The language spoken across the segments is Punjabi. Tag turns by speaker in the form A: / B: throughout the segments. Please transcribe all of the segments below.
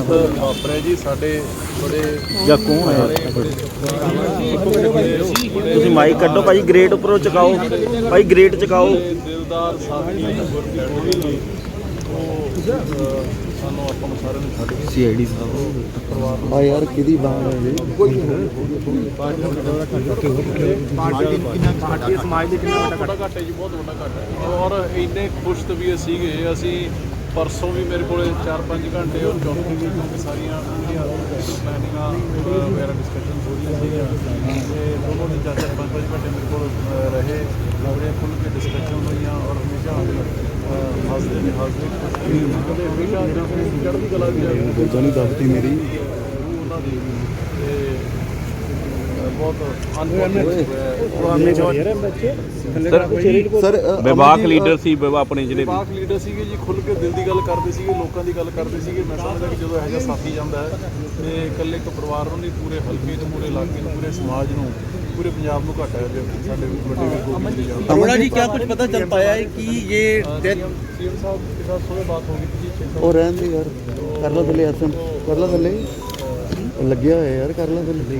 A: ਵਾਪਰਿਆ ਜੀ ਸਾਡੇ ਬੜੇ
B: ਜਾਂ ਕੌਣ ਹੈ? ਤੁਸੀਂ ਮਾਈਕ ਕੱਢੋ ਭਾਈ ਗ੍ਰੇਟ ਉੱਪਰੋਂ ਚਕਾਓ ਭਾਈ ਗ੍ਰੇਟ ਚਕਾਓ
A: ਦਿਲਦਾਰ ਸਾਥੀ ਉਹ ਸਾਨੂੰ ਆਪਾਂ ਨੂੰ ਸਾਰਿਆਂ ਨੂੰ ਛੱਡ ਗਏ
B: ਸੀਆਈਡੀ ਸਾਹਿਬ
A: ਪਰਿਵਾਰ ਨੂੰ
C: ਆ ਯਾਰ ਕਿਹਦੀ ਬਾਣ ਹੈ ਜੀ
A: ਪਾਰਟੀ ਸਮਾਜ ਦੇ ਕਿੰਨਾ ਵੱਡਾ ਘਾਟਾ ਹੈ? ਜੀ ਬਹੁਤ ਵੱਡਾ ਘਾਟਾ ਹੈ? ਔਰ ਇੰਨੇ ਖੁਸ਼ ਤਬੀਅਤ ਸੀਗੇ ਅਸੀਂ ਪਰਸੋਂ ਵੀ ਮੇਰੇ ਕੋਲੇ 4-5 ਘੰਟੇ ਔਰ ਚੌਥੇ ਵੀ ਕਿਉਂਕਿ ਸਾਰੀਆਂ ਜਿਹੜੀਆਂ ਪਲੈਨਿੰਗਾਂ ਵਗੈਰਾ ਡਿਸਕਸ਼ਨ ਹੋ ਰਹੀਆਂ ਸੀਗੀਆਂ। ਤੇ ਦੋਨੋਂ ਦੇ 4-5 ਘੰਟੇ ਮੇਰੇ ਕੋਲ ਰਹੇ। ਬੜੇ ਖੁੱਲ੍ਹ ਕੇ ਡਿਸਕਸ਼ਨ ਹੋਈਆਂ ਔਰ ਹਮੇਸ਼ਾ ਹੱਸਦੇ ਨੇ ਨੇ ਕਦੇ ਹਮੇਸ਼ਾ ਚੜ੍ਹਦੀ ਕਲਾ ਦੀ
C: ਨਹੀਂ ਦੱਸਦੀ ਮੇਰੀ।
A: ਉਹਨਾਂ ਦੀ। ਤੇ ਬਹੁਤ ਅਨਪੜ੍ਹ
C: ਸਰ ਅ,
B: ਵਿਵਾਕ
C: ਅਮਨਦੀਪ,
B: ਲੀਡਰ ਸੀ ਵਿਵਾ ਆਪਣੇ ਜਿਹੜੇ
A: ਪਾਕ ਲੀਡਰ ਸੀਗੇ ਜੀ ਖੁੱਲ ਕੇ ਦਿਲ ਦੀ ਗੱਲ ਕਰਦੇ ਸੀਗੇ ਲੋਕਾਂ ਦੀ ਗੱਲ ਕਰਦੇ ਸੀਗੇ ਮੈਂ ਸਮਝਦਾ ਕਿ ਜਦੋਂ ਇਹੋ ਜਿਹਾ ਸਾਥੀ ਜਾਂਦਾ ਹੈ ਤੇ ਇਕੱਲੇ ਇੱਕ ਪਰਿਵਾਰ ਨੂੰ ਨਹੀਂ ਪੂਰੇ ਹਲਕੇ ਨੂੰ ਪੂਰੇ ਇਲਾਕੇ ਨੂੰ ਪੂਰੇ ਸਮਾਜ ਨੂੰ ਪੂਰੇ ਪੰਜਾਬ ਨੂੰ ਘਾਟਾ ਹੈ ਜੇ ਸਾਡੇ ਵੱਡੇ ਵੀਰ ਗੋਬਿੰਦ ਜੀ ਜਾਣ
D: अरोड़ा जी क्या कुछ पता चल पाया है कि ये डेथ
A: ਸੀਐਮ ਸਾਹਿਬ ਕੇ ਸਾਥ ਥੋੜੇ ਬਾਤ ਹੋ ਗਈ ਸੀ 6
C: ਉਹ ਰਹਿਣ ਦੇ ਯਾਰ ਕਰ ਲਾ ਥੱਲੇ ਹਸਨ ਕਰ ਲਾ ਥੱਲੇ ਉਹ ਲੱਗਿਆ ਹੋਇਆ ਯਾਰ ਕਰ ਲਾ ਥੱਲੇ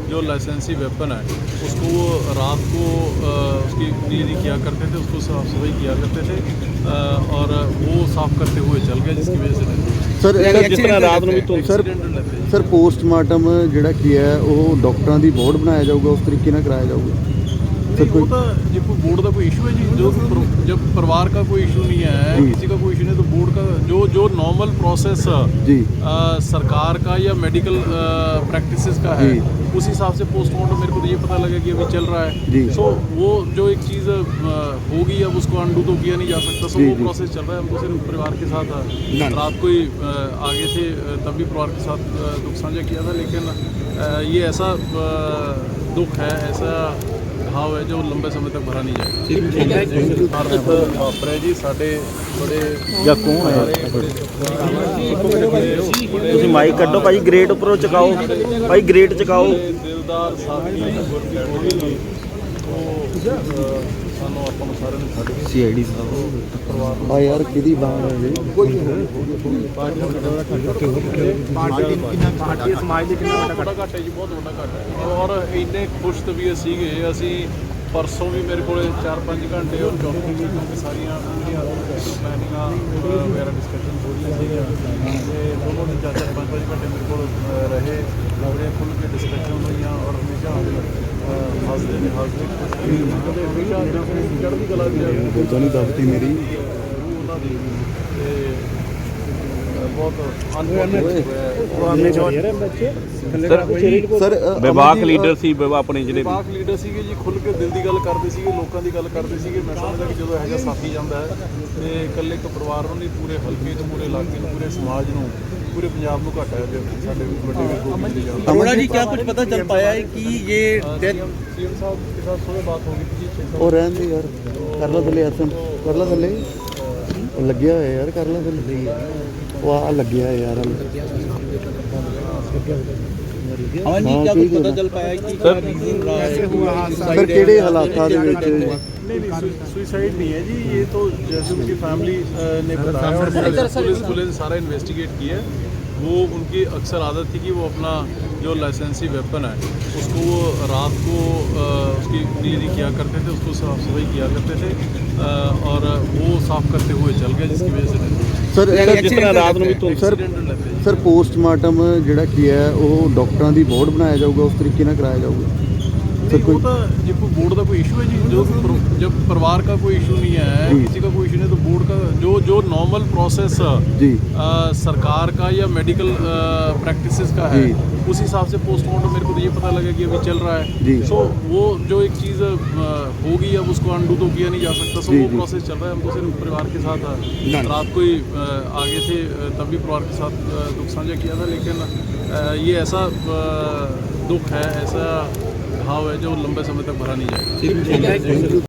A: जो लाइसेंसी वेपन है उसको वो रात को अ, उसकी क्लीनिंग किया करते थे उसको साफ सफाई किया करते थे अ, और वो साफ करते हुए चल गया जिसकी वजह से
C: ਸਰ
B: ਜਿਸ ਤਰ੍ਹਾਂ ਰਾਤ ਨੂੰ ਵੀ ਧੁੰਦ
C: ਸਰ
A: एक्सीडेंट लेते हैं
C: ਸਰ ਪੋਸਟਮਾਰਟਮ ਜਿਹੜਾ ਕੀ ਹੈ ਉਹ ਡਾਕਟਰਾਂ ਦੀ ਬੋਰਡ ਬਣਾਇਆ ਜਾਊਗਾ ਉਸ ਤਰੀਕੇ ਨਾਲ ਕਰਾਇਆ ਜਾਊਗਾ
A: नहीं, वो तो ये कोई बोर्ड का कोई इशू है जी जो पर- जब परिवार का कोई इशू नहीं है
C: जी।
A: किसी का कोई इशू नहीं है तो बोर्ड का जो जो नॉर्मल प्रोसेस
C: ਜੀ
A: अ, सरकार का या मेडिकल प्रैक्टिसेस का है उस हिसाब से पोस्टमार्टम मेरे को तो ये पता लगा कि अभी चल रहा
C: जी।
A: है सो वो जो एक चीज़ होगी अब उसको अंडू तो किया नहीं जा सकता। सो
C: जी,
A: वो प्रोसेस चल रहा है हम तो सिर्फ़ परिवार के साथ रात को ही आगे थे तब भी परिवार के साथ दुख साझा किया था लेकिन ये ऐसा दुख है ऐसा ਬਹਾਵ ਹੈ ਜੋ ਲੰਬੇ ਸਮੇਂ
B: ਤੱਕ ਭਰਾ ਨਹੀਂ ਜਾਏਗਾ। ਤੁਸੀਂ ਮਾਈਕ ਕੱਢੋ ਭਾਈ ਗ੍ਰੇਡ ਉੱਪਰੋਂ ਚਕਾਓ। ਭਾਈ ਗ੍ਰੇਡ ਚਕਾਓ।
A: ਦਿਲਦਾਰ ਸਾਥੀ ਗੁਰਪ੍ਰੀਤ ਕੋਹਲੀ ਉਹ ਸਾਨੂੰ ਆਪਾਂ ਨੂੰ ਸਾਰਿਆਂ ਨੂੰ ਛੱਡ ਗਏ
B: ਸੀਆਈਡੀ ਸਾਹਿਬ
C: ਆ ਯਾਰ ਕਿਹਦੀ ਬਾਣ ਹੈ ਜੀ
A: ਪਾਰਟੀ ਸਮਾਜ ਦੇ ਕਿੰਨਾ ਵੱਡਾ ਘਾਟਾ? ਹੈ ਜੀ ਬਹੁਤ ਵੱਡਾ ਘਾਟਾ ਹੈ। ਔਰ ਇੰਨੇ ਖੁਸ਼ ਤਬੀਅਤ ਸੀਗੇ ਅਸੀਂ ਪਰਸੋਂ ਵੀ ਮੇਰੇ ਕੋਲੇ 4-5 ਘੰਟੇ ਔਰ ਚੌਥੇ ਵੀ ਕਿਉਂਕਿ ਸਾਰੀਆਂ ਪਲੈਨਿੰਗਾਂ ਵਗੈਰਾ ਡਿਸਕਸ਼ਨ ਹੋ ਰਹੀਆਂ ਸੀਗੀਆਂ। ਤੇ ਦੋਨੋਂ ਦੇ 4-5 ਘੰਟੇ ਮੇਰੇ ਕੋਲ ਰਹੇ। ਬੜੇ ਖੁੱਲ੍ਹ ਕੇ ਡਿਸਕਸ਼ਨ ਹੋਈਆਂ ਔਰ ਹੱਸਦੇ ਨੇ ਹੱਸਦੇ ਚੜ੍ਹਦੀ ਕਲਾ ਦੀ ਜਾਵੇ
C: ਬੋਲਦਾ ਨਹੀਂ ਦੱਸਦੀ ਮੇਰੀ।
A: ਉਹਨਾਂ ਦੀ ਤੇ ਬਹੁਤ ਅਨਪੜ੍ਹ
C: ਸਰ ਅ,
B: ਵਿਵਾਕ
C: ਅਮਨਦੀਪ,
B: ਲੀਡਰ ਸੀ ਵਿਵਾ ਆਪਣੇ ਜਿਹੜੇ
A: ਪਾਕ ਲੀਡਰ ਸੀਗੇ ਜੀ ਖੁੱਲ ਕੇ ਦਿਲ ਦੀ ਗੱਲ ਕਰਦੇ ਸੀਗੇ ਲੋਕਾਂ ਦੀ ਗੱਲ ਕਰਦੇ ਸੀਗੇ ਮੈਂ ਸਮਝਦਾ ਕਿ ਜਦੋਂ ਇਹੋ ਜਿਹਾ ਸਾਥੀ ਜਾਂਦਾ ਹੈ ਤੇ ਇਕੱਲੇ ਇੱਕ ਪਰਿਵਾਰ ਨੂੰ ਨਹੀਂ ਪੂਰੇ ਹਲਕੇ ਨੂੰ ਪੂਰੇ ਇਲਾਕੇ ਨੂੰ ਪੂਰੇ ਸਮਾਜ ਨੂੰ ਪੂਰੇ ਪੰਜਾਬ ਨੂੰ ਘਾਟਾ ਹੈ ਜੇ ਸਾਡੇ ਵੱਡੇ ਵੀਰ ਗੋਬਿੰਦ ਜੀ ਜਾਣ
D: अरोड़ा जी क्या कुछ पता चल पाया है कि ये डेथ
A: ਸੀਐਮ ਸਾਹਿਬ ਕੇ ਸਾਥ ਥੋੜੇ ਬਾਤ ਹੋ ਗਈ ਸੀ
C: ਉਹ ਰਹਿਣ ਦੇ ਯਾਰ ਕਰ ਲਾ ਥੱਲੇ ਹਸਨ ਕਰ ਲਾ ਥੱਲੇ ਉਹ ਲੱਗਿਆ ਹੋਇਆ ਯਾਰ ਕਰ ਲਾ ਥੱਲੇ ਉਹ ਆ ਲੱਗਿਆ ਹੈ ਯਾਰ
D: अमन जी
C: हाँ,
D: क्या
C: ठीक
D: कुछ
C: है
D: पता
C: ना।
D: चल पाया है कि क्या रीजन रहा है
C: ਸਰ ਕਿਹੜੇ ਹਾਲਾਤਾਂ ਦੇ ਵਿੱਚ
A: नहीं नहीं सुसाइड नहीं है जी ये तो जैसे उनकी फैमिली ने बताया और पुलिस पुलिस पुलिस ने सारा इन्वेस्टिगेट किया है वो उनकी अक्सर आदत थी कि वो अपना जो लाइसेंसी वेपन है उसको वो रात को अ, उसकी क्लीनिंग किया करते थे उसको साफ सफाई किया करते थे अ, और वो साफ करते हुए चल गया जिसकी वजह से
C: ਸਰ
B: ਜਿਸ ਤਰ੍ਹਾਂ ਰਾਤ ਨੂੰ ਵੀ ਧੁੰਦ
C: ਸਰ
A: एक्सीडेंट लेते हैं
C: ਸਰ ਪੋਸਟਮਾਰਟਮ ਜਿਹੜਾ ਕੀ ਹੈ ਉਹ ਡਾਕਟਰਾਂ ਦੀ ਬੋਰਡ ਬਣਾਇਆ ਜਾਊਗਾ ਉਸ ਤਰੀਕੇ ਨਾਲ ਕਰਾਇਆ ਜਾਊਗਾ
A: नहीं, वो तो ये कोई बोर्ड का कोई इशू है जी जो पर- जब परिवार का कोई इशू नहीं है
C: जी।
A: किसी का कोई इशू नहीं है तो बोर्ड का जो जो नॉर्मल प्रोसेस
C: ਜੀ
A: अ, सरकार का या मेडिकल प्रैक्टिसेस का है
C: जी।
A: उस हिसाब से पोस्टमार्टम मेरे को तो ये पता लगा कि अभी चल रहा है।
C: जी।
A: सो वो जो एक चीज़ होगी अब उसको अंडू तो किया नहीं जा सकता। सो
C: जी,
A: वो प्रोसेस चल रहा है। हम तो सिर्फ़ परिवार के साथ रात को ही आगे थे तब भी परिवार के साथ दुख साझा किया था। लेकिन ये ऐसा दुख है ऐसा घाव है जो लंबे समय तक भरा नहीं जाएगा।